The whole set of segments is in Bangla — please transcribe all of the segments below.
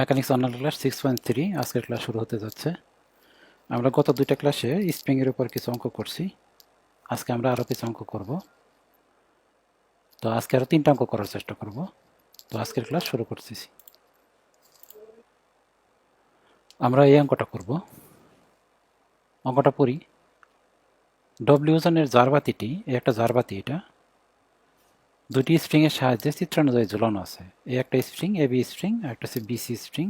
Mechanics online class six point three আজকের ক্লাস শুরু হতে যাচ্ছে। আমরা গত দুইটা ক্লাসে স্প্রিংয়ের উপর কিছু অঙ্ক করছি। আজকে আমরা আরও কিছু অঙ্ক করব। তো আজকে আরও তিনটা অঙ্ক করার চেষ্টা করব। তো আজকের ক্লাস শুরু করতেছি। আমরা এই অঙ্কটা করব। অঙ্কটা পড়ি। ডব্লিউজনের জারবাতিটি একটা জারবাতি এটা দুটি স্ট্রিংয়ের সাহায্যে চিত্রানুযায়ী ঝুলানো আছে। এই একটা স্ট্রিং এ বি স্ট্রিং আর একটা হচ্ছে বিসি স্ট্রিং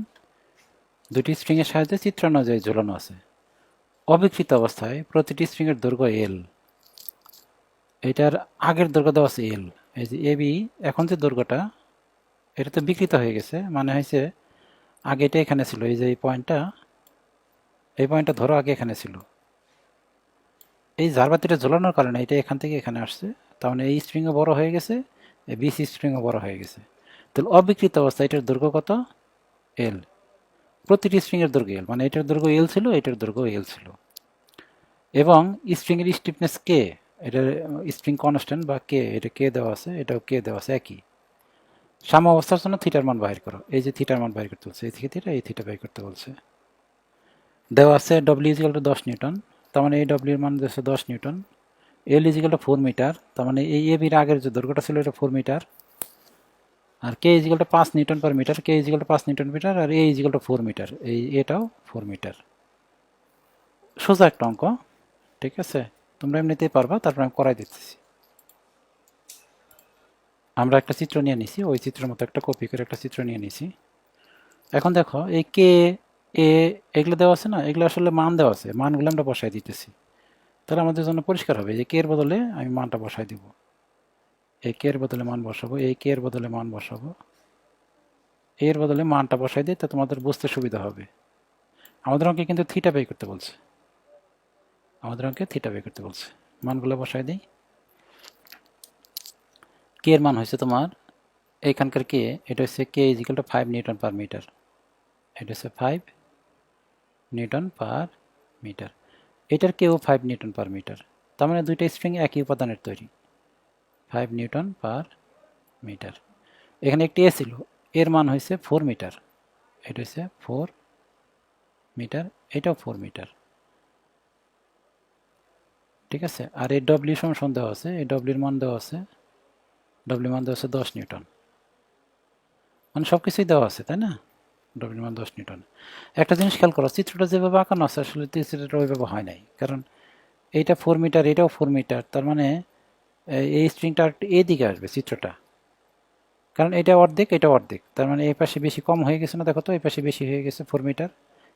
দুটি স্ট্রিংয়ের সাহায্যে চিত্রানুযায়ী ঝুলানো আছে। অবিকৃত অবস্থায় প্রতিটি স্ট্রিংয়ের দৈর্ঘ্য এল এটার আগের দৈর্ঘ্য দেওয়া আছে এল এই যে এ বি, এখন যে দৈর্ঘ্যটা, এটা তো বিকৃত হয়ে গেছে। মানে হয়েছে, আগে এটা এখানে ছিল, এই যে এই পয়েন্টটা এই পয়েন্টটা ধরো আগে এখানে ছিল। এই ঝাড়বাতিটা ঝোলানোর কারণে এটা এখান থেকে এখানে আসছে। মানে এই স্ট্রিংও বড় হয়ে গেছে বিসি স্ট্রিংও বড় হয়ে গেছে। তাহলে অবিকৃত অবস্থা, এটার দৈর্ঘ্য কত? এল প্রতিটি স্ট্রিংয়ের দৈর্ঘ্য এল মানে এটার দৈর্ঘ্য এল ছিল, এটার দৈর্ঘ্য এল ছিল। এবং স্ট্রিংয়ের স্টিফনেস কে এটার স্ট্রিং কনস্ট্যান্ট বা কে এটা কে দেওয়া আছে, এটাও কে দেওয়া আছে, একই। সাম অবস্থার জন্য থিটার মান বাহির করো। এই যে থিটার মান বাহির করতে বলছে, এই থেকে থিটা এই থিটা বাহির করতে বলছে। দেওয়া আছে ডব্লিউ ইজিক্যাল টু দশ নিউটন, তার মানে এই ডব্লিউর মান দিচ্ছে দশ newton. L equal to four metre তার মানে এই এ বির আগের যে দৈর্ঘ্যটা ছিল এটা ফোর মিটার আর কে ইজিক্যাল টু পাঁচ newton per metre K equal to পাঁচ newton metre R A equal to four metre এই এটাও ফোর মিটার সোজা একটা অঙ্ক, ঠিক আছে? তোমরা এমনিতেই পারবা, তারপর আমি করাই দিতেছি আমরা একটা চিত্র নিয়ে নিছি, ওই চিত্রের মতো একটা কপি করে একটা চিত্র নিয়ে নিছি। এখন দেখো, এই কে এ এগুলো দেওয়া আছে না? এগুলো আসলে মান দেওয়া আছে, মানগুলো আমরা বসাই দিতেছি। তাহলে আমাদের জন্য পরিষ্কার হবে। যে কে এর বদলে আমি মানটা বসাই দিব। এই কে এর বদলে মান বসাবো, এই কে এর বদলে মান বসাবো। এর বদলে মানটা বসাই দিই, তা তোমাদের বুঝতে সুবিধা হবে। আমাদের অঙ্কে কিন্তু থিটা বের করতে বলছে। আমাদের অঙ্কে থিটা বের করতে বলছে। মানগুলো বসাই দিই। কে এর মান হয়েছে তোমার? এখানকার কে? এটা হচ্ছে K equal to five newton per metre এটা হচ্ছে ফাইভ নিউটন পার মিটার এটার কেউ ফাইভ নিউটন পার মিটার তার মানে দুইটা স্ট্রিং একই উপাদানের তৈরি। ফাইভ নিউটন পার মিটার এখানে একটি এ ছিল। এর মান হয়েছে ফোর মিটার এটা হচ্ছে ফোর মিটার এটাও ফোর মিটার ঠিক আছে? আর এই ডব্লিউ সমান দেওয়া আছে। এই ডব্লিউর মান দেওয়া আছে। ডব্লিউ মান দেওয়া আছে দশ নিউটন। মানে সব কিছুই দেওয়া আছে, তাই না? ডব্লিউ মান দশ নিউটন। একটা জিনিস খেয়াল করো, চিত্রটা যেভাবে আঁকানো আছে, আসলে চিত্রটা ওইভাবে হয় নাই। কারণ এইটা ফোর মিটার এটাও ফোর মিটার তার মানে এই স্ট্রিংটা এদিকে আসবে চিত্রটা। কারণ এটা অর্ধেক এটা অর্ধেক। তার মানে এই পাশে বেশি কম হয়ে গেছে না, দেখো তো, এই পাশে বেশি হয়ে গেছে ফোর মিটার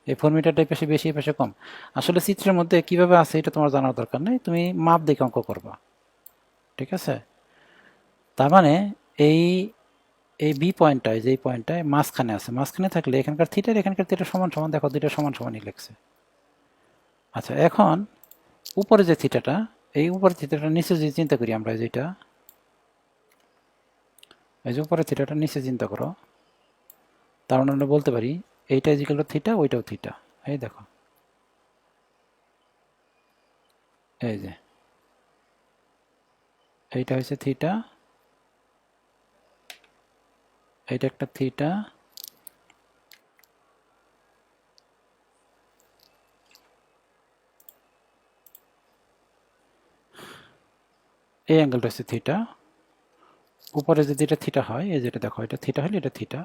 এই ফোর মিটারটা এই পাশে বেশি, এই পাশে কম। আসলে চিত্রের মধ্যে কীভাবে আছে এটা তোমার জানার দরকার নেই, তুমি মাপ দেখে অঙ্ক করবা। ঠিক আছে? তার মানে এই এই বি পয়েন্টটায় যে পয়েন্টটায় মাঝখানে আছে। মাঝখানে থাকলে এখানকার থিটার এখানকার থিটার সমান সমান, দেখো দুইটা সমান সমানই লেগছে আচ্ছা এখন উপরে যে থিটাটা এই উপরে থিটাটা নিচে যদি চিন্তা করি আমরা যেটা এই যে উপরে থিটাটা নিচে চিন্তা করো, তার মানে আমরা বলতে পারি এইটা ইজিক্যাল থিটা ওইটাও থিটা এই দেখো। এই যে, এইটা হচ্ছে থিটা এটা একটা থিটা এই অ্যাঙ্গেলটা হচ্ছে থিটা উপরে যদি এটা থিটা হয়, এই যেটা দেখো, এটা থিটা হলে এটা থিটা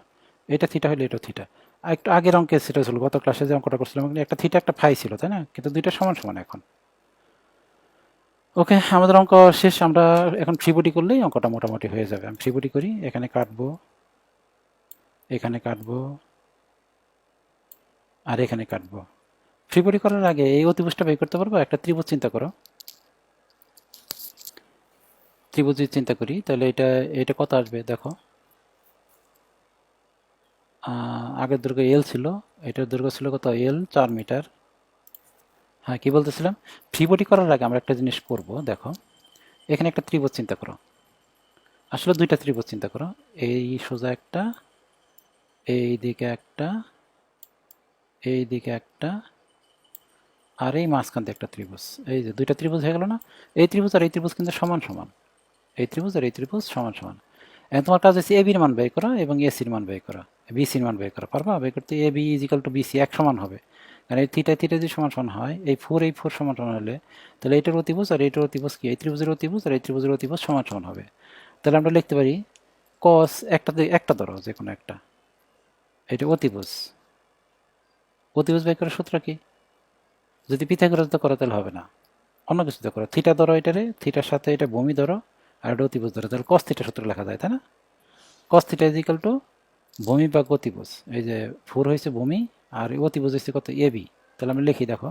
এটা থিটা হলে এটা থিটা একটু আগের অঙ্কে সেটা ছিল, গত ক্লাসে যে অঙ্কটা করছিলাম একটা থিটা একটা ফাই ছিল, তাই না? কিন্তু দুইটা সমান সমান এখন। ওকে আমাদের অঙ্ক শেষ, আমরা এখন ফ্রিবডি করলেই অঙ্কটা মোটামুটি হয়ে যাবে। আমি ফ্রিবডি করি, এখানে কাটবো। এখানে কাটবো আর এখানে কাটবো। ফ্রিবডি করার আগে এই অতিবুজটা বের করতে পারব? একটা ত্রিভুজ চিন্তা করো। ত্রিভুজ চিন্তা করি, তাহলে এটা এটা কত আসবে? দেখো। আগের দৈর্ঘ্য এল ছিল। এটার দৈর্ঘ্য ছিল কত? এল চার মিটার। হ্যাঁ কি বলতেছিলাম? ফ্রিবডি করার আগে আমরা একটা জিনিস করব, দেখো। এখানে একটা ত্রিভুজ চিন্তা করো। আসলে দুইটা ত্রিভুজ চিন্তা করো। এই সোজা একটা এই দিকে একটা, এই দিকে একটা, আর এই মাঝখান দিয়ে একটা ত্রিভুজ। এই যে দুইটা ত্রিভুজ হয়ে গেল না? এই ত্রিভুজ আর এই ত্রিভুজ কিন্তু সমান সমান। এই ত্রিভুজ আর এই ত্রিভুজ সমান সমান। এখন তোমার কাজ হচ্ছে এবির মান ব্যয় করা এবং এসির মান ব্যয় করা। বিসির মান বের করা। পারবা? বের করতে A B equal to BC এক সমান হবে। কারণ এই থিটা থিটা যদি সমান সমান হয়, এই ফোর এই ফোর সমান সমান হলে, তাহলে এটার অতিভুজ আর এটার অতিভুজ কি? এই ত্রিভুজের অতিভুজ আর এই ত্রিভুজের অতিভুজ সমান সমান হবে। তাহলে আমরা লিখতে পারি কস একটা একটা ধরো যে কোনো একটা। এটা অতিভুজ। অতিভুজ বের করার সূত্র কি? যদি পিথাগোরাস তো করো তাহলে হবে না। অন্য কিছু তো করো। থিটা ধরো এটারে, থিটার সাথে এটা বমি ধরো, আর এটা অতিভুজ ধরো। তাহলে কস থিটা সূত্র লেখা যায়, তাই না? কস থিটা ইজিক্যাল টু ভূমি বা গতিভুজ এই যে ফোর হয়েছে ভূমি, আর অতিভুজ হয়েছে কত? এ বি তাহলে আমি লিখি, দেখো।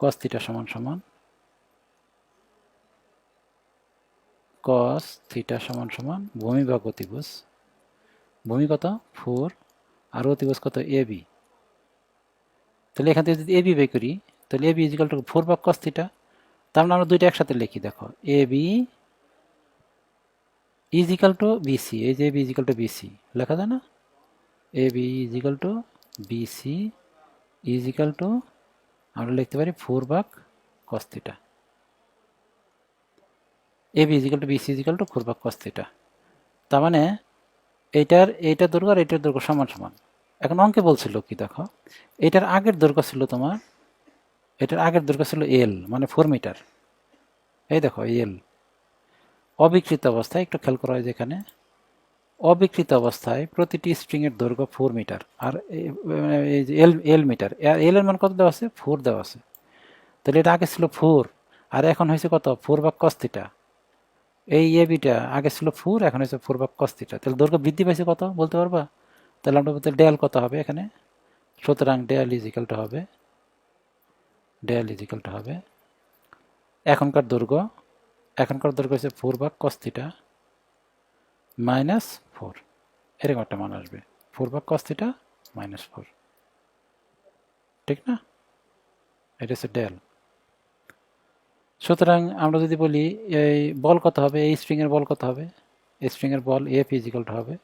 কস থিটা সমান সমান কস থিটা সমান সমান ভূমি বা গতিভুজ ভূমি কত? ফোর আর অতিভুজ কত? এ বি তাহলে এখান থেকে যদি এ বি বের করি, তাহলে A B equal to four বা কস তার মানে আমরা দুইটা একসাথে লিখি, দেখো। A B equal to BC এই যে বি ইজিক্যাল টু বিসি লেখা যায় না? A B equal to BC equal to আমরা লিখতে পারি ফোর বাক cos A B equal to BC equal to four বাক কস তার মানে এইটার এইটার দৈর্ঘ্য আর এইটার দৈর্ঘ্য সমান সমান। এখন অঙ্কে বলছিল কি দেখো? এটার আগের দৈর্ঘ্য ছিল তোমার, এটার আগের দৈর্ঘ্য ছিল এল মানে ফোর মিটার এই দেখো এল অবিকৃত অবস্থায়, একটু খেয়াল করা হয় যেখানে অবিকৃত অবস্থায় প্রতিটি স্ট্রিংয়ের দৈর্ঘ্য ফোর মিটার আর এল এল মিটার এল এর মান কত দেওয়া আছে? ফোর দেওয়া আছে। তাহলে এটা আগে ছিল ফোর আর এখন হয়েছে কত? ফোর বা কস্তিটা এই এ বিটা আগে ছিল ফোর এখন হয়েছে ফোর বা কস্তিটা তাহলে দৈর্ঘ্য বৃদ্ধি পাইছে কত? বলতে পারবা? তাহলে আমরা বলতে ডেল কত হবে এখানে? সুতরাং ডেল ইজিক্যালটা হবে ডেল ইজিক্যালটা হবে এখনকার দৈর্ঘ্য। এখনকার দৈর্ঘ্য হচ্ছে ফোর বা কস্তিটা মাইনাস ফোর এরকম একটা মান আসবে। ফোর বা কস্তিটা মাইনাস ফোর ঠিক না? এটা হচ্ছে ডেল সুতরাং আমরা যদি বলি, এই বল কত হবে? এই স্ট্রিংয়ের বল কত হবে? স্ট্রিংয়ের বল এফ ইজিক্যালটা হবে।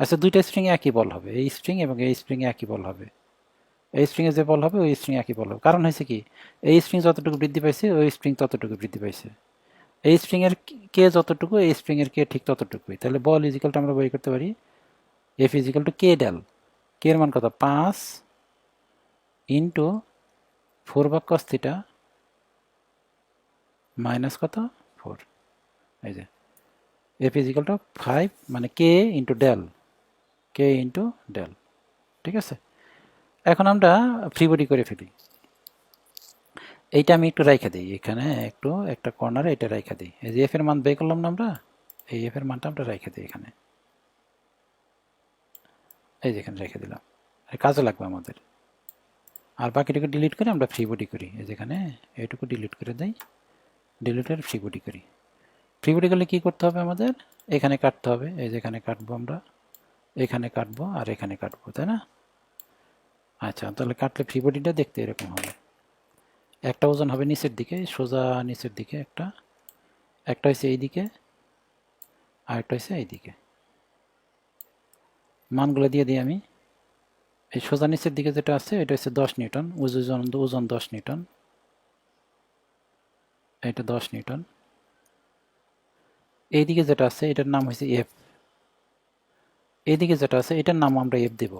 আচ্ছা দুইটা স্ট্রিংয়ে একই বল হবে। এই স্ট্রিং এবং এই স্প্রিংয়ে একই বল হবে। এই স্ট্রিংয়ে যে বল হবে, ওই স্ট্রিং একই বল হবে। কারণ হয়েছে কি, এই স্ট্রিং যতটুকু বৃদ্ধি পাইছে, ওই স্প্রিং ততটুকু বৃদ্ধি পাইছে। এই স্ট্রিংয়ের কে যতটুকু, এই স্প্রিংয়ের কে ঠিক ততটুকুই। তাহলে বল ইজিক্যালটা আমরা বই করতে পারি F equal to K del K এর মান কত? পাঁচ ইন্টু ফোর বা কস থিটা মাইনাস কত? ফোর। এই যে। এফ ইজিক্যাল টু ফাইভ মানে K into del K into del ঠিক আছে? এখন আমরা ফ্রি বডি করে ফেলি। এইটা আমি একটু রাইখা দিই। এখানে একটু একটা কর্নারে এটা রাইখা দিই। এই যে এফ এর মান বের করলাম না আমরা? এই এফ এর মানটা আমরা রাইখা দিই এখানে। এই যে এখানে রেখে দিলাম। কাজে লাগবে আমাদের। আর বাকিটুকু ডিলিট করে আমরা ফ্রি বডি করি। এই যেখানে এইটুকু ডিলিট করে দেই। ডিলিটের ফ্রি বডি করি। ফ্রি বডি করলে কী করতে হবে আমাদের? এখানে কাটতে হবে, এই যেখানে কাটবো আমরা। এখানে কাটবো আর এখানে কাটবো, তাই না? আচ্ছা তাহলে কাটলে ফ্রি বডিটা দেখতে এরকম হবে। একটা ওজন হবে নিচের দিকে, সোজা নিচের দিকে একটা। একটা হয়েছে এই দিকে, আর একটা হয়েছে এই দিকে। মানগুলো দিয়ে দিই আমি। এই সোজা নিচের দিকে যেটা আছে, এটা হচ্ছে দশ নিউটন ওজন ওজন দশ নিউটন। এটা দশ নিউটন। এইদিকে যেটা আছে, এটার নাম হয়েছে এফ এইদিকে যেটা আছে, এটার নাম আমরা এফ দেব।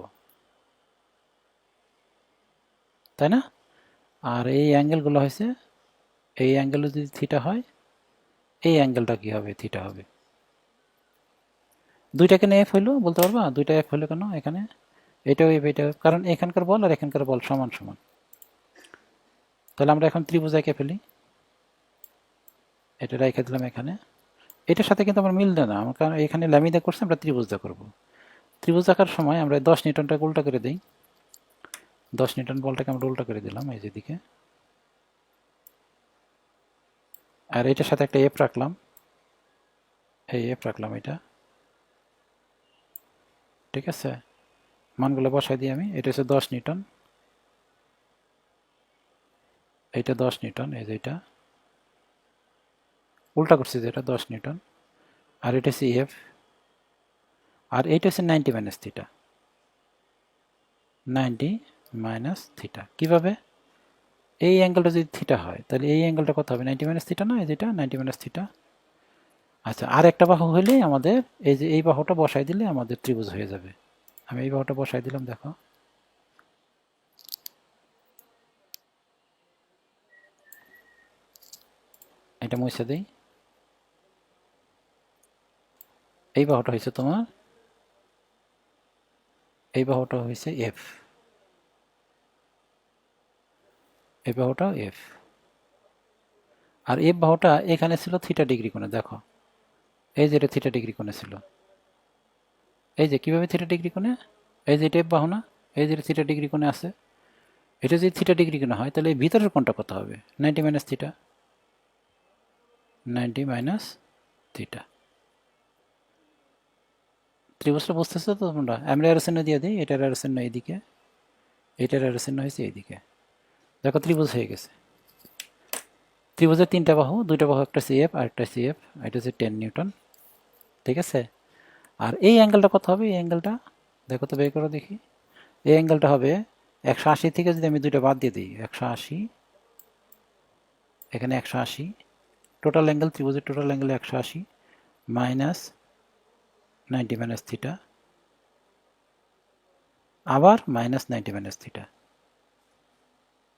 তাই না? আর এই অ্যাঙ্গেলগুলো হয়েছে এই অ্যাঙ্গেল যদি থিটা হয়, এই অ্যাঙ্গেলটা কি হবে? থিটা হবে। দুইটা কেন এফ হইল, বলতে পারবা? দুইটা এফ হইল কেন এখানে? এটাও এফ এটা কারণ এখানকার বল আর এখানকার বল সমান সমান। তাহলে আমরা এখন ত্রিভুজ এঁকে ফেলি। এটা রেখে দিলাম এখানে। এটার সাথে কিন্তু আমার মিলবে না, আমার কারণ এখানে ল্যামিদা করছে, আমরা ত্রিভুজটা করব। ত্রিভুজ আঁকার সময় আমরা দশ নিউটনটাকে উল্টা করে দিই। দশ নিউটন বলটাকে আমরা উল্টা করে দিলাম, এই যেদিকে আর এটার সাথে একটা এপ রাখলাম। এই এপ রাখলাম এটা। ঠিক আছে? মানগুলো বসাই দিই আমি। এটা হচ্ছে দশ নিউটন। এইটা দশ নিউটন, এই যে এটা। উল্টা করছি যেটা, দশ নিউটন। আর এটা হচ্ছে এফ আর এইটা হচ্ছে ninety minus theta ninety minus theta কীভাবে? এই অ্যাঙ্গেলটা যদি থিটা হয়, তাহলে এই অ্যাঙ্গেলটা কত হবে? নাইনটি মাইনাস থিটা না যেটা? নাইনটি মাইনাস থিটা আচ্ছা আর একটা বাহু হলে আমাদের এই যে, এই বাহুটা বসাই দিলে আমাদের ত্রিভুজ হয়ে যাবে। আমি এই বাহুটা বসাই দিলাম, দেখো। এটা মুছে দিই। এই বাহুটা হয়েছে তোমার? এই বাহুটা হয়েছে এফ এই বাহুটাও এফ আর এফ বাহুটা এখানে ছিল থিটা ডিগ্রি কোণে, দেখো। এই যে এটা থিটা ডিগ্রি কোণে ছিল। এই যে কীভাবে থিটা ডিগ্রি কোণে? এই যে এটা এফ বাহু না? এই যে থিটা ডিগ্রি কোণে আছে। এটা যদি থিটা ডিগ্রি কোণে হয়, তাহলে এই ভিতরের কোণটা কত হবে? Ninety minus theta ninety minus theta ত্রিভুজটা বুঝতেছো তো তোমরা? আমরা এর চিহ্ন দিয়ে দিই, এটার এর চিহ্ন এইদিকে, এটার এর চিহ্ন হয়েছে এইদিকে। দেখো ত্রিভুজ হয়ে গেছে। ত্রিভুজের তিনটা বাহু, দুইটা বাহু, একটা সিএফ আর একটা সিএফ এটা হচ্ছে টেন নিউটন। ঠিক আছে? আর এই অ্যাঙ্গেলটা কত হবে? এই অ্যাঙ্গেলটা? দেখো তো বের করো দেখি। এই অ্যাঙ্গেলটা হবে একশো আশি থেকে যদি আমি দুইটা বাদ দিয়ে দিই, একশো আশি, এখানে একশো আশি টোটাল অ্যাঙ্গেল ত্রিভুজের টোটাল অ্যাঙ্গেল একশো আশি মাইনাস নাইনটি মাইনাস থিটা আবার minus ninety minus theta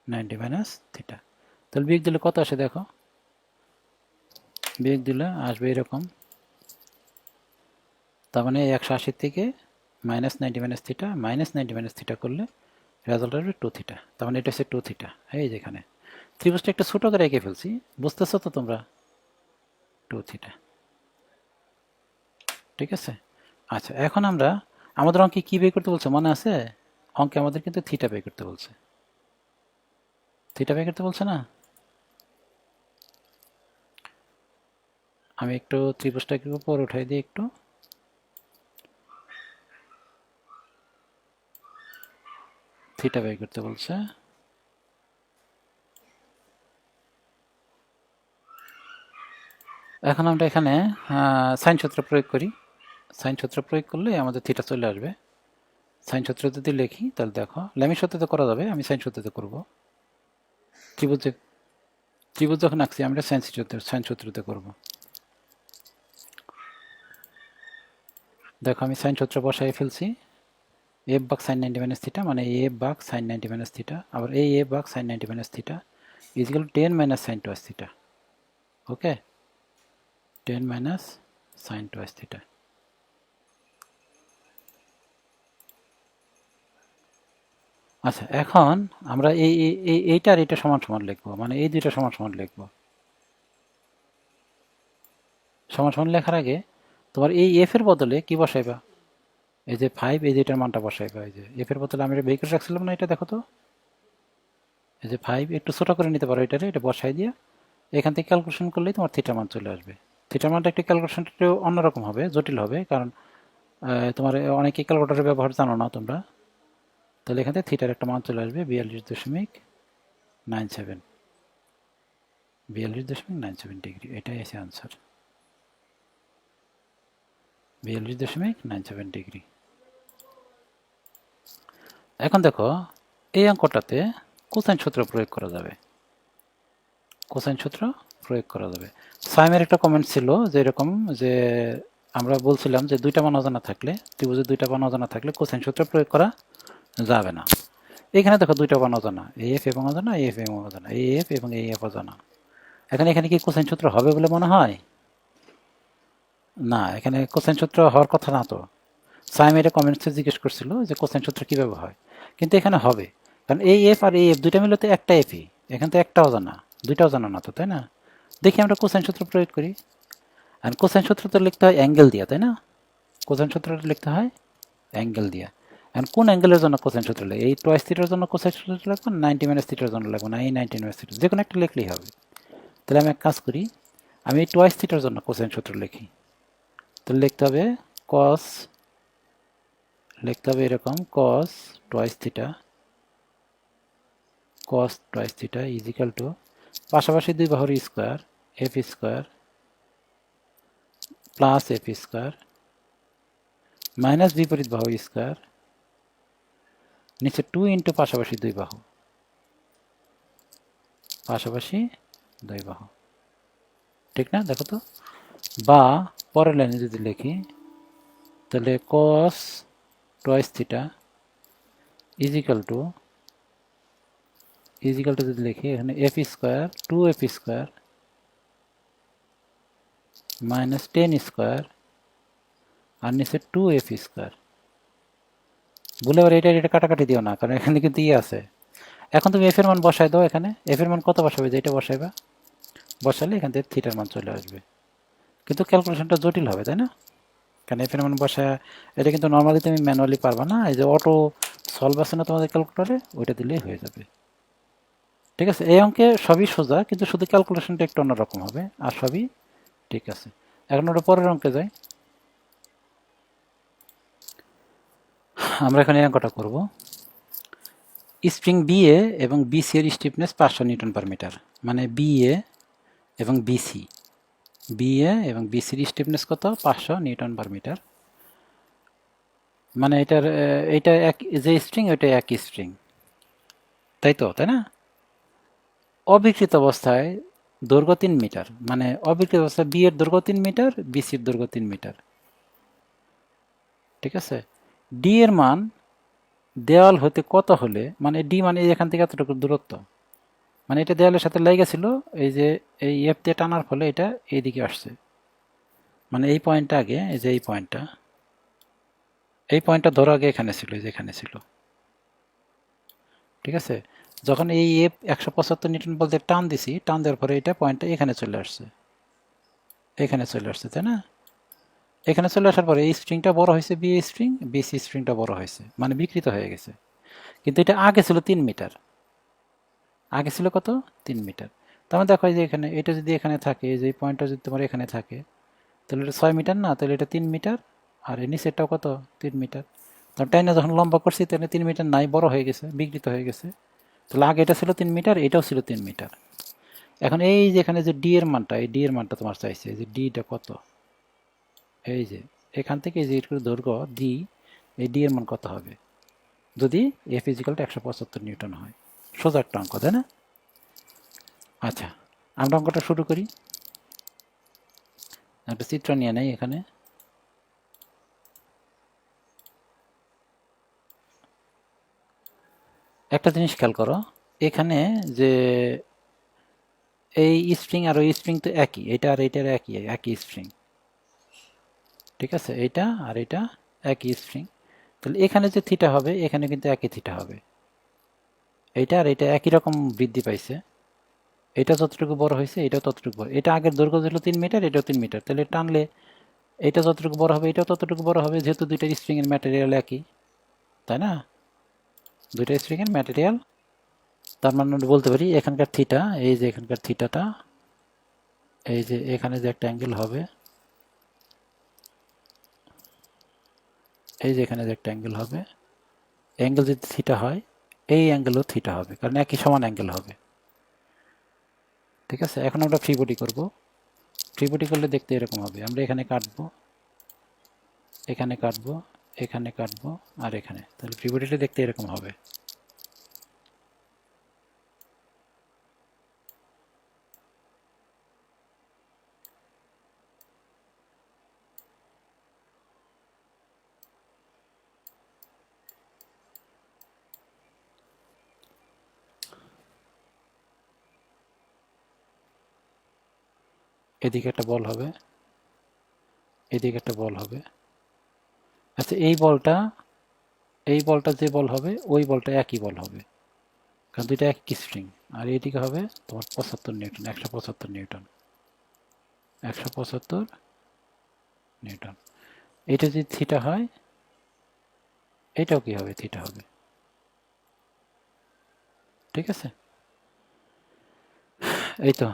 ninety minus theta তাহলে বিয়োগ দিলে কত আসে দেখো? বিয়োগ দিলে আসবে এরকম। তার মানে একশো আশির থেকে minus ninety minus theta minus ninety minus theta করলে রেজাল্ট আসবে টু থিটা তার মানে এটা হচ্ছে টু থিটা এই যেখানে ত্রিভুজটা একটু ছোটো করে এঁকে ফেলছি, বুঝতেছো তো তোমরা? টু থিটা ঠিক আছে? আচ্ছা এখন আমরা আমাদের অঙ্কে কী বের করতে বলছে? মনে আছে? অঙ্কে আমাদের কিন্তু থিটা বের করতে বলছে। থিটা বের করতে বলছে না? আমি একটু ত্রিভুজটাকে উপর উঠাই দিই একটু। থিটা বের করতে বলছে। এখন আমরা এখানে সাইন সূত্র প্রয়োগ করি। সাইন সূত্র প্রয়োগ করলে আমাদের থিটা চলে আসবে। সাইন সূত্র যদি লিখি, তাহলে দেখো ল্যামি সূত্রতে করা যাবে, আমি সাইন সূত্রতে করব। ত্রিভুজ ত্রিভুজ যখন আঁকছি, আমরা সাইন সূত্র সাইন সূত্রতে করব। দেখো, আমি সাইন সূত্র বসাই ফেলছি। এফ বাক সাইন নাইনটি মাইনাস থিটা মানে এফ বাক সাইন নাইনটি মাইনাস থিটা আবার এই এফ বাক sine ninety minus theta equal ten minus sine two theta okay ten minus sine two theta আচ্ছা এখন আমরা এই এই এইটার এটা সমান সমান লিখব। মানে এই দুইটা সমান সমান লিখব। সমান সমান লেখার আগে তোমার এই এফ এর বদলে কি বসাইবা? এই যে ফাইভ এই যেটার মানটা বসাইবা। এই যে এফ এর বদলে আমি এটা রাখছিলাম না, এটা দেখো তো। এই যে ফাইভ একটু ছোটো করে নিতে পারো এটারে, এটা বসাই দিয়ে এখান থেকে ক্যালকুলেশন করলেই তোমার থিটা মান চলে আসবে। থিটা মানটা একটু ক্যালকুলেশনটা একটু অন্যরকম হবে, জটিল হবে, কারণ তোমার অনেকে ক্যালকুলেটারের ব্যবহার জানো না তোমরা। তাহলে এখান থেকে থিটার একটা মান চলে আসবে বিয়াল্লিশ দশমিক নাইন সেভেন। বিয়াল্লিশ দশমিক নাইন সেভেন ডিগ্রি, এটাই আছে আনসার বিয়াল্লিশ দশমিক নাইন সেভেন ডিগ্রি। এখন দেখো, এই অঙ্কটাতে কোসাইন সূত্র প্রয়োগ করা যাবে। কোসাইন সূত্র প্রয়োগ করা যাবে। সাইমের একটা কমেন্ট ছিল যে এরকম যে আমরা বলছিলাম যে দুইটা মান অজানা থাকলে, ত্রিভুজের দুইটা মান অজানা থাকলে কোসাইন সূত্র প্রয়োগ করা যাবে না। এখানে দেখো দুইটা মান অজানা। এফ এবং অজানা এফ এবং অজানা। এই এফ এবং এই এফ অজানা। এখন এখানে কি কোসাইন সূত্র হবে বলে মনে হয়? না, এখানে কোসাইন সূত্র হওয়ার কথা না তো। সাইম এটা কমেন্টসে জিজ্ঞেস করছিল যে কোসাইন সূত্র কীভাবে হয়। কিন্তু এখানে হবে। কারণ এই এফ আর এই এফ দুইটা মিলে তো একটা এফই এখানে তো একটা অজানা। দুইটা অজানা না তো, তাই না? দেখি আমরা কোসাইন সূত্র প্রয়োগ করি। আর কোসাইন সূত্র তো লিখতে হয় অ্যাঙ্গেল দিয়া, তাই না? কোসাইন সূত্রটা লিখতে হয় অ্যাঙ্গেল দিয়া। এখন কোন অ্যাঙ্গেলের জন্য কোসাইন সূত্র লাগবে? এই টোয়াইস থিটার জন্য কোসাইন সূত্র লাগবে? নাইনটি মাইনাস থিটার জন্য লাগবে না? এই নাইনটি মাইনাস থিটার যে কোনো একটা লিখলেই হবে। তাহলে আমি এক কাজ করি। আমি এই টোয়াইস থিটার জন্য কোসাইন সূত্র লিখি। তাহলে লিখতে হবে কস লিখতে হবে এরকম cos twice theta cos twice theta equal to পাশাপাশি দুই বাহুর square F square plus F square minus বিপরীত বাহু স্কোয়ার নিচে টু ইন্টু পাশাপাশি দুই বাহু। পাশাপাশি দুই বাহু। ঠিক না? দেখো তো। বা পরের লাইনে যদি লিখি, তাহলে cos twice theta equal to equal to যদি লিখি, এখানে F square two F square minus ten square আর নিচে টু এফ স্কোয়ার বলে এবার এটা এটা কাটাকাটি দিও না, কারণ এখানে কিন্তু ইয়ে আছে। এখন তুমি এফ এর মান বসাই দাও এখানে। এফ এর মান কত বসাবে? যে এটা বসাইবা, বসালে এখান থেকে থিটার মান চলে আসবে। কিন্তু ক্যালকুলেশনটা জটিল হবে, তাই না? কারণ এফ এর মান বসায়, এটা কিন্তু নর্মালি তুমি ম্যানুয়ালি পারবা না। এই যে অটো সলভ আছে না তোমাদের ক্যালকুলেটরে ওইটা দিলেই হয়ে যাবে। ঠিক আছে? এই অঙ্কে সবই সোজা, কিন্তু শুধু ক্যালকুলেশনটা একটু অন্যরকম হবে, আর সবই ঠিক আছে। এখন ওটা পরের অঙ্কে যাই। আমরা এখানে অঙ্কটা করব। স্প্রিং বিএ এবং বিসি এর স্টিফনেস পাঁচশো নিউটন পার মিটার মানে বিএ এবং বিসি বিএ এবং বিসির স্টিফনেস কত? পাঁচশো নিউটন পার মিটার মানে এটার এইটা এক, যে স্ট্রিং ওইটা একই স্ট্রিং তাই তো, তাই না? অবিকৃত অবস্থায় দৈর্ঘ্য তিন মিটার মানে অবিকৃত অবস্থায় বি এর দৈর্ঘ্য তিন মিটার বিসির দৈর্ঘ্য তিন মিটার ঠিক আছে? ডি এর মান দেওয়াল হতে কত হলে মানে ডি মানে এই এখান থেকে এতটুকু দূরত্ব মানে এটা দেওয়ালের সাথে লেগে লেগেছিল এই যে এই এফ দিয়ে টানার ফলে এটা এইদিকে আসছে। মানে এই পয়েন্টটা আগে, এই যে এই পয়েন্টটা এই পয়েন্টটা ধরো আগে এখানে ছিল, এই যে এখানে ছিল। ঠিক আছে? যখন এই এফ একশো পঁচাত্তর নিউটন বলতে টান দিছি, টান দেওয়ার পরে এটা পয়েন্টটা এখানে চলে আসছে। এখানে চলে আসছে, তাই না? এখানে চলে আসার পরে এই স্ট্রিংটা বড় হয়েছে বি স্ট্রিং বিসি স্ট্রিংটা বড় হয়েছে মানে বিকৃত হয়ে গেছে। কিন্তু এটা আগে ছিল তিন মিটার। আগে ছিল কত? তিন মিটার। তার দেখো যে এখানে, এটা যদি এখানে থাকে যে পয়েন্টটা যদি তোমার এখানে থাকে, তাহলে এটা ছয় মিটার না? তাহলে এটা তিন মিটার। আর এই নিচেরটাও কত? তিন মিটার। তো টাইনে যখন লম্বা করছি, তাহলে তিন মিটার নাই, বড় হয়ে গেছে, বিকৃত হয়ে গেছে। তাহলে আগে এটা ছিল তিন মিটার, এটাও ছিল তিন মিটার। এখন এই যে এখানে যে ডি এর মানটা, এই ডি এর মানটা তোমার চাইছে যে ডিটা কত? এই যে, এখান থেকে এই যে দৈর্ঘ্য ডি এই ডি এর মান কত হবে? যদি এফ ইজিক্যালটা একশো পঁচাত্তর নিউটন হয়। সোজা একটা অঙ্ক, তাই না? আচ্ছা আমরা অঙ্কটা শুরু করি। একটা চিত্র নিয়ে নেই এখানে। একটা জিনিস খেয়াল করো, এখানে যে এই স্প্রিং আর ওই স্প্রিং তো একই, এটা আর এইটার একই একই স্প্রিং ঠিক আছে? এইটা আর এটা একই স্ট্রিং তাহলে এখানে যে থিটা হবে, এখানে কিন্তু একই থিটা হবে। এইটা আর এটা একই রকম বৃদ্ধি পাইছে। এটা যতটুকু বড় হয়েছে এটা ততটুকু বড়। এটা আগের দৈর্ঘ্য ছিল তিন মিটার এটাও তিন মিটার তাহলে টানলে এটা যতটুকু বড় হবে, এটাও ততটুকু বড় হবে, যেহেতু দুইটা স্প্রিংয়ের ম্যাটেরিয়াল একই। তাই না? দুইটা স্প্রিংয়ের ম্যাটেরিয়াল তার মানে বলতে পারি, এখানকার থিটা এই যে এখানকার থিটাটা এই যে এখানে যে একটা অ্যাঙ্গেল হবে এই যে এখানে যে একটা অ্যাঙ্গেল হবে অ্যাঙ্গেল যদি থিটা হয়, এই অ্যাঙ্গেলও থিটা হবে, কারণ একই সমান অ্যাঙ্গেল হবে। ঠিক আছে? এখন আমরা ফ্রি বডি করব। ফ্রি বডি করলে দেখতে এরকম হবে। আমরা এখানে কাটবো এখানে কাটবো এখানে কাটবো, আর এখানে। তাহলে ফ্রি বডিটা দেখতে এরকম হবে। এদিকে একটা বল হবে, এদিকে একটা বল হবে। আচ্ছা এই বলটা এই বলটা যে বল হবে, ওই বলটা একই বল হবে। কারণ দুইটা একই স্ট্রিং আর এইদিকে হবে তোমার পঁচাত্তর নিউটন, একশো পঁচাত্তর নিউটন। একশো পঁচাত্তর নিউটন। এটা যদি থিটা হয়, এটাও কি হবে? থিটা হবে। ঠিক আছে? এই তো।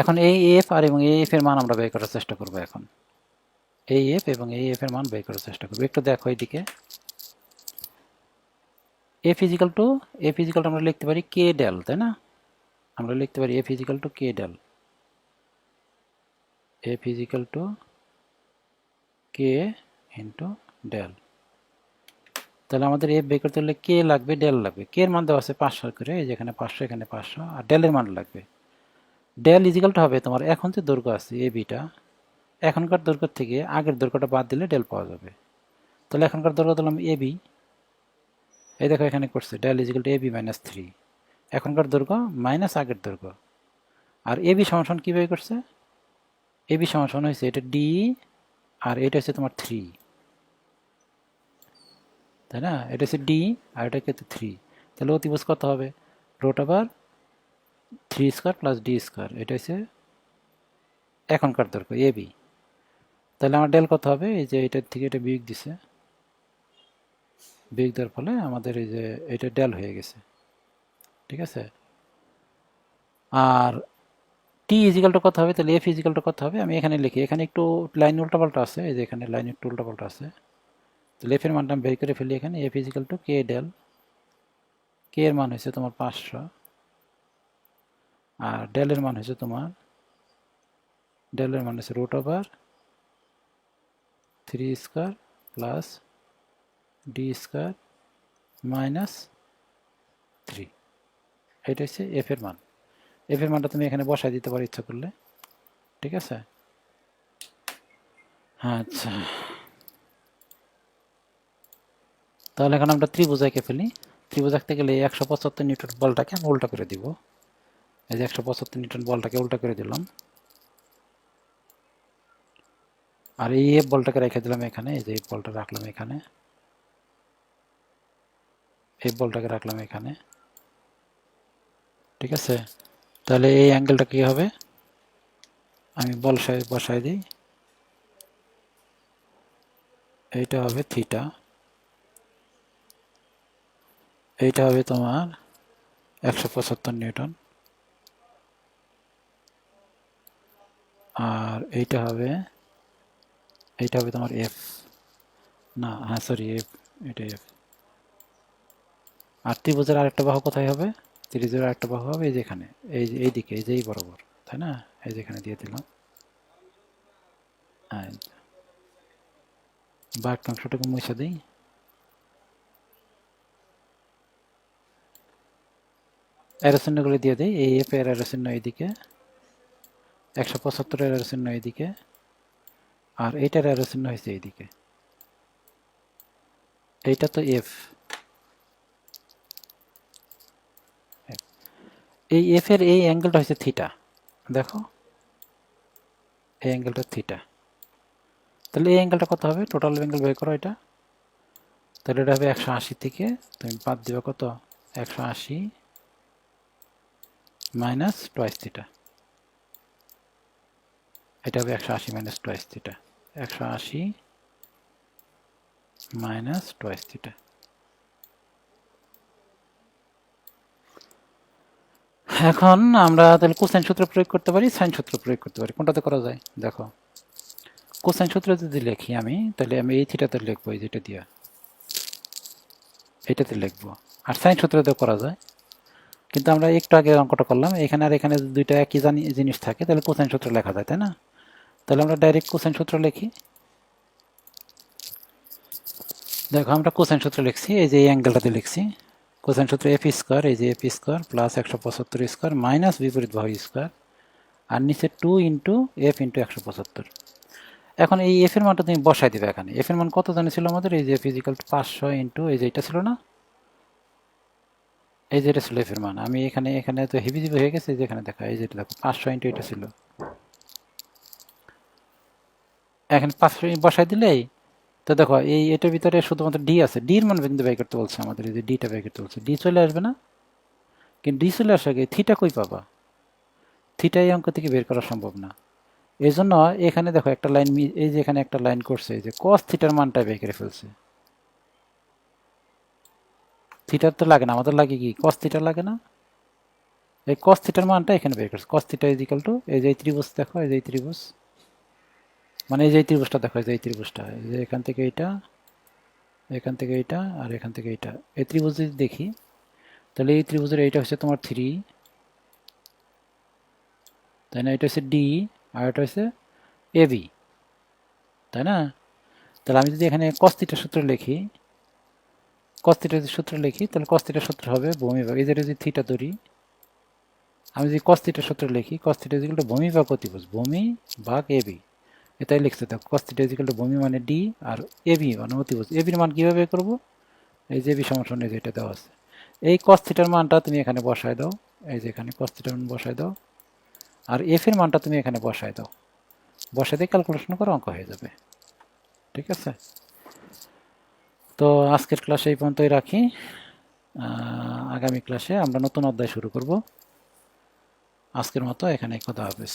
এখন এই এফ আর এবং এই এফ এর মান আমরা বের করার চেষ্টা করব এখন। এই এফ এবং এই এফ এর মান বের করার চেষ্টা করব। একটু দেখো এইদিকে। F is equal to F is equal আমরা লিখতে পারি কে ডেল তাই না? আমরা লিখতে পারি F is equal to K del F is equal to K into del তাহলে আমাদের এফ বের করতে হলে কে লাগবে ডেল লাগবে। কে এর মান দেওয়া আছে পাঁচশো করে, এই যেখানে পাঁচশো, এখানে পাঁচশো, আর ডেলের মান লাগবে। ডেল ইজিক্যালটা হবে তোমার। এখন যে দৈর্ঘ্য আছে এ বিটা এখনকার দৈর্ঘ্য থেকে আগের দৈর্ঘ্যটা বাদ দিলে ডেল পাওয়া যাবে। তাহলে এখনকার দৈর্ঘ্য দিলাম এ বি এই দেখো এখানে করছে del is equal to A B minus three এখনকার দৈর্ঘ্য মাইনাস আগের দৈর্ঘ্য আর এ বি সমান কীভাবে করছে? এ বি সমান হয়েছে, এটা ডি আর এটা হচ্ছে তোমার থ্রি তাই না? এটা হচ্ছে ডি আর এটা কিন্তু থ্রি তাহলে অতিভুজ কত হবে? রোট আবার three square plus D square এটা হচ্ছে এখনকার দৈর্ঘ্য এ বি তাহলে আমার ডেল কত হবে? এই যে এটার থেকে এটা বিয়োগ দিছে। বিয়োগ দেওয়ার ফলে আমাদের এই যে এটা ডেল হয়ে গেছে। ঠিক আছে? আর টি ইজিক্যালটা কত হবে? তাহলে এফ ইজিক্যালটা কত হবে? আমি এখানে লিখি। এখানে একটু লাইন উল্টাপাল্টা আছে। এই যে এখানে লাইন একটু উল্টাপাল্টা আছে। তাহলে এফের মানটা আমি বের করে ফেলি এখানে। F is equal to K del K এর মান হয়েছে তোমার পাঁচশো। আর ডেলের মান হয়েছে তোমার, ডেলের মান হচ্ছে root over three square plus D square minus three এটা হচ্ছে এফ এর মান। এফ এর মানটা তুমি এখানে বসাই দিতে পারো ইচ্ছা করলে। ঠিক আছে? আচ্ছা। তাহলে এখন আমরা ত্রিভুজ এঁকে ফেলি। ত্রিভুজ আঁকতে গেলে একশো পঁচাত্তর নিউটন বলটাকে আমি উল্টা করে দিব। এই যে একশো পঁচাত্তর নিউটন বলটাকে উল্টা করে দিলাম। আর এই এফ বলটাকে রেখে দিলাম এখানে, এই যে এই বলটা রাখলাম এখানে। এই বলটাকে রাখলাম এখানে। ঠিক আছে? তাহলে এই অ্যাঙ্গেলটা কি হবে? আমি বলসাই বসাই দিই। এইটা হবে থিটা। এইটা হবে তোমার একশো পঁচাত্তর নিউটন। আর এইটা হবে এইটা হবে তোমার এফ না হ্যাঁ সরি এফ এটা এফ আর ত্রিভুজের আরেকটা বাহু কোথায় হবে? ত্রিভুজের আরেকটা বাহু হবে এই যেখানে এই এই যে এই বরাবর, তাই না? এই যেখানে দিয়ে দিলাম। হ্যাঁ বাঘ অংশটাকে মুছে দিই। অ্যারোচিহ্নগুলো দিয়ে দিই, এই এফ এর অ্যারোচিহ্ন এইদিকে। একশো পঁচাত্তরের চিহ্ন এইদিকে, আর এইটার অ্যারোচিহ্ন হয়েছে এইদিকে। এইটা তো এফ এই এফ এর এই অ্যাঙ্গেলটা হচ্ছে থিটা দেখো? এই অ্যাঙ্গেলটা থিটা তাহলে এই অ্যাঙ্গেলটা কত হবে? টোটাল অ্যাঙ্গেল বের করো এটা। তাহলে এটা হবে একশো আশি থেকে, তুমি বাদ দিবে কত? একশো আশি মাইনাস টোয়াইস থিটা এটা হবে একশো আশি মাইনাস টোয়াইস থিটা একশো আশি মাইনাস টোয়াইস থিটা এখন আমরা তাহলে কোসাইন সূত্র প্রয়োগ করতে পারি সাইন সূত্র প্রয়োগ করতে পারি। কোনটাতে করা যায়? দেখো কোসাইন সূত্র যদি লিখি আমি, তাহলে আমি এই থিটাতে লিখব, এই যেটা দিয়া। এটাতে লিখব। আর সাইন সূত্রতে করা যায়। কিন্তু আমরা একটু আগে অঙ্কটা করলাম, এখানে আর এখানে দুইটা একই জানি জিনিস থাকে, তাহলে কোসাইন সূত্র লেখা যায়, তাই না? তাহলে আমরা ডাইরেক্ট কোসাইন সূত্র লিখি। দেখো, আমরা কোসাইন সূত্র লিখছি, এই যে এই অ্যাঙ্গেলটাতে লিখছি। কোসাইন সূত্র এফ স্কোয়ার এই যে এফ স্কোয়ার প্লাস একশো পঁচাত্তর স্কোয়ার মাইনাস বিপরীত বাহু স্কোয়ার আর নিচে টু ইন্টু এফ ইন্টু একশো পঁচাত্তর। এখন এই এফ এর মানটা তুমি বসাই দিবে এখানে। এফ এর মান কত জানি ছিল আমাদের? এই যে ফিজিক্যাল পাঁচশো ইন্টু এই যে এটা ছিল না? এই যে এটা ছিল এফ এর মান। আমি এখানে এখানে তো হেভি জিবি হয়ে গেছে যেখানে দেখা, এই যে এটা দেখো, পাঁচশো ইন্টু এটা ছিল। এখানে পাঁচশো বসাই দিলেই, তো দেখো, এই, এটার ভিতরে শুধুমাত্র ডি আছে। ডির মান কিন্তু ব্যয় করতে বলছে আমাদের, এই যে ডিটা ব্যয় করতে বলছে। ডি চলে আসবে না? কিন্তু ডি চলে আসে আগে থিটা কই পাবা? থিটা এই অঙ্ক থেকে বের করা সম্ভব না। এই জন্য এখানে দেখো একটা লাইন এই যে এখানে একটা লাইন করছে, এই যে কস থিটার মানটা বের করে ফেলছে। থিটার তো লাগে না, আমাদের লাগে কি? কস থিটার লাগে না? এই কস থিটার মানটা এখানে বের করছে। কস থিটা ইজিক্যাল টু এই যে ত্রিভুজ দেখো, এই যে ত্রিভুজ। মানে এই যে ত্রিভুজটা দেখো যে এই ত্রিভুজটা যে এখান থেকে এইটা, এখান থেকে এইটা আর এখান থেকে এইটা। এই ত্রিভুজ যদি দেখি, তাহলে এই ত্রিভুজের এইটা হচ্ছে তোমার থ্রি তাই না? এটা হচ্ছে ডি আর এটা হচ্ছে এ বি তাই না? তাহলে আমি যদি এখানে কস্তিটা সূত্র লিখি কস্তিটার যদি সূত্র লিখি, তাহলে কস্তিটার সূত্র হবে ভূমি ভাগ যে যদি থিটা ধরি, আমি যদি কস্তিটার সূত্র লিখি কস্তিটা যেগুলো ভূমি বা অতিভুজ ভূমি ভাগ এ বি এটাই লিখতে থাকো। কস থিটা টু ভূমি মানে ডি আর এবি মানে অতিভুজ এবির মান কীভাবে করব? এই যে এবি সমান এই যেটা দেওয়া আছে। এই কস থিটার মানটা তুমি এখানে বসায় দাও। এই যে এখানে কস থিটার মান বসায় দাও। আর এফ এর মানটা তুমি এখানে বসায় দাও। বসায় দিয়ে ক্যালকুলেশন করে, অঙ্ক হয়ে যাবে। ঠিক আছে? তো আজকের ক্লাসে এই পর্যন্তই রাখি। আগামী ক্লাসে আমরা নতুন অধ্যায় শুরু করব। আজকের মতো এখানে কথা হাফেজ।